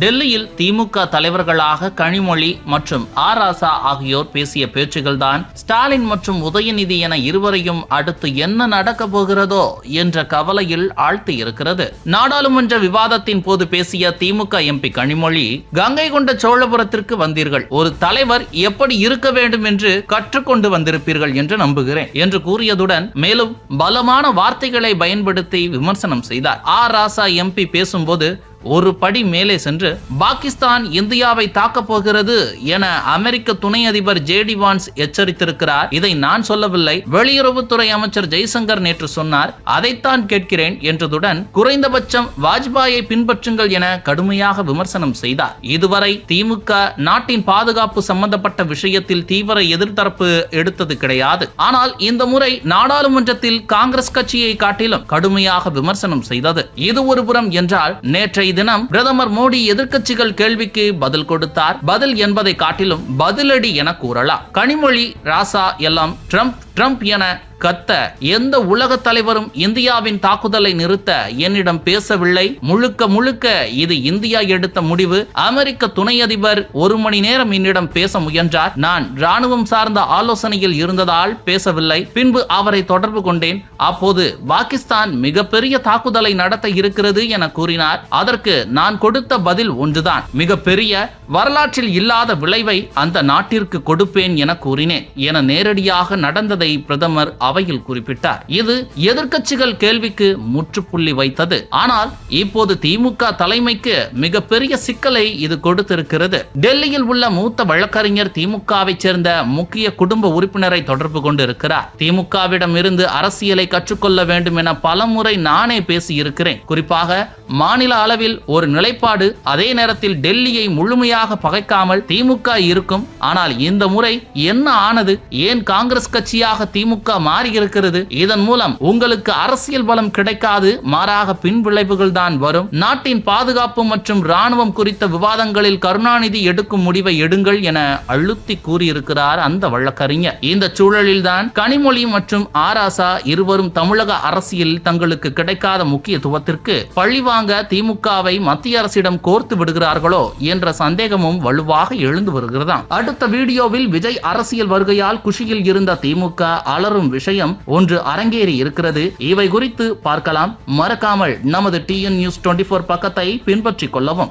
டெல்லியில் திமுக தலைவர்களாக கனிமொழி மற்றும் ஆ ராசா ஆகியோர் பேசிய பேச்சுகள்தான் ஸ்டாலின் மற்றும் உதயநிதி என இருவரையும் அடுத்து என்ன நடக்க போகிறதோ என்ற கவலையில் ஆழ்த்தி இருக்கிறது நாடாளுமன்ற விவாதத்தின் போது பேசிய திமுக எம்பி கனிமொழி கங்கை கொண்ட சோழபுரத்திற்கு வந்தீர்கள். ஒரு தலைவர் எப்படி இருக்க வேண்டும் என்று கற்றுக்கொண்டு வந்திருப்பீர்கள் என்று நம்புகிறேன் என்று கூறியதுடன் மேலும் பலமான வார்த்தைகளை பயன்படுத்தி விமர்சனம் செய்தார். ஆர் ராசா எம்பி பேசும்போது ஒரு படி மேலே சென்று பாகிஸ்தான் இந்தியாவை தாக்கப் போகிறது என அமெரிக்க துணை அதிபர் ஜேடி வான்ஸ் எச்சரித்திருக்கிறார். இதை நான் சொல்லவில்லை. வெளியுறவுத்துறை அமைச்சர் ஜெய்சங்கர் நேற்று சொன்னார். அதைத்தான் கேட்கிறேன் என்றதுடன் குறைந்தபட்சம் வாஜ்பாயை பின்பற்றுங்கள் என கடுமையாக விமர்சனம் செய்தார். இதுவரை திமுக நாட்டின் பாதுகாப்பு சம்பந்தப்பட்ட விஷயத்தில் தீவிர எதிர்த்தரப்பு எடுத்தது கிடையாது. ஆனால் இந்த முறை நாடாளுமன்றத்தில் காங்கிரஸ் கட்சியை காட்டிலும் கடுமையாக விமர்சனம் செய்தது. இது ஒரு புறம் என்றால் நேற்றைய தினம் பிரதமர் மோடி எதிர்க்கட்சிகள் கேள்விக்கு பதில் கொடுத்தார். பதில் என்பதை காட்டிலும் பதிலடி என கூறலாம். கனிமொழி ராசா எல்லாம் ட்ரம்ப் ட்ரம்ப் என கத்த எந்த உலக தலைவரும் இந்தியாவின் தாக்குதலை நிறுத்த என்னிடம் பேசவில்லை. முழுக்க முழுக்க இது இந்தியா எடுத்த முடிவு. அமெரிக்க துணை அதிபர் ஒரு மணி நேரம் என்னிடம் பேச முயன்றார். நான் ராணுவம் சார்ந்த ஆலோசனையில் இருந்ததால் பேசவில்லை. பின்பு அவரை தொடர்பு கொண்டேன். அப்போது பாகிஸ்தான் மிகப்பெரிய தாக்குதலை நடத்த இருக்கிறது என கூறினார். அதற்கு நான் கொடுத்த பதில் ஒன்றுதான். மிகப்பெரிய வரலாற்றில் இல்லாத விளைவை அந்த நாட்டிற்கு கொடுப்பேன் என கூறினேன். என நேரடியாக நடந்ததை பிரதமர் அவையில் குறிப்பிட்டார். இது எதிர்க்கட்சிகள் கேள்விக்கு முற்றுப்புள்ளி வைத்தது. ஆனால் இப்போது திமுக தலைமைக்கு மிகப்பெரிய சிக்கலை இது கொடுத்திருக்கிறது. டெல்லியில் உள்ள மூத்த வழக்கறிஞர் திமுகவை சேர்ந்த முக்கிய குடும்ப உறுப்பினரை தொடர்பு கொண்டு இருக்கிறார் திமுகவிடம் இருந்து அரசியலை கற்றுக்கொள்ள வேண்டும் என பலமுறை நானே பேசியிருக்கிறேன். குறிப்பாக மாநில அளவில் ஒரு நிலைப்பாடு அதே நேரத்தில் டெல்லியை முழுமையாக பகைக்காமல் திமுக இருக்கும். ஆனால் இந்த முறை என்ன ஆனது? ஏன் காங்கிரஸ் கட்சியா? கட்சியாக திமுக மாறி இருக்கிறது. இதன் மூலம் உங்களுக்கு அரசியல் பலம் கிடைக்காது. மாறாக பின் விளைவுகள் தான் வரும். நாட்டின் பாதுகாப்பு மற்றும் ராணுவம் குறித்த விவாதங்களில் கருணாநிதி எடுக்கும் முடிவை எடுங்கள் என அழுத்தி கூறியிருக்கிறார் அந்த வழக்கறிஞர். இந்த சூழலில்தான் கனிமொழி மற்றும் ஆராசா இருவரும் தமிழக அரசியலில் தங்களுக்கு கிடைக்காத முக்கியத்துவத்திற்கு பழிவாங்க திமுகவை மத்திய அரசிடம் கோர்த்து விடுகிறார்களோ என்ற சந்தேகமும் வலுவாக எழுந்து வருகிறதாம். அடுத்த வீடியோவில் விஜய் அரசியல் வருகையால் குஷியில் இருந்த திமுக அலரும் விஷயம் ஒன்று அரங்கேறி இருக்கிறது. இவை குறித்து பார்க்கலாம். மறக்காமல் நமது டிஎன் நியூஸ் டுவெண்டி பக்கத்தை பின்பற்றிக் கொள்ளவும்.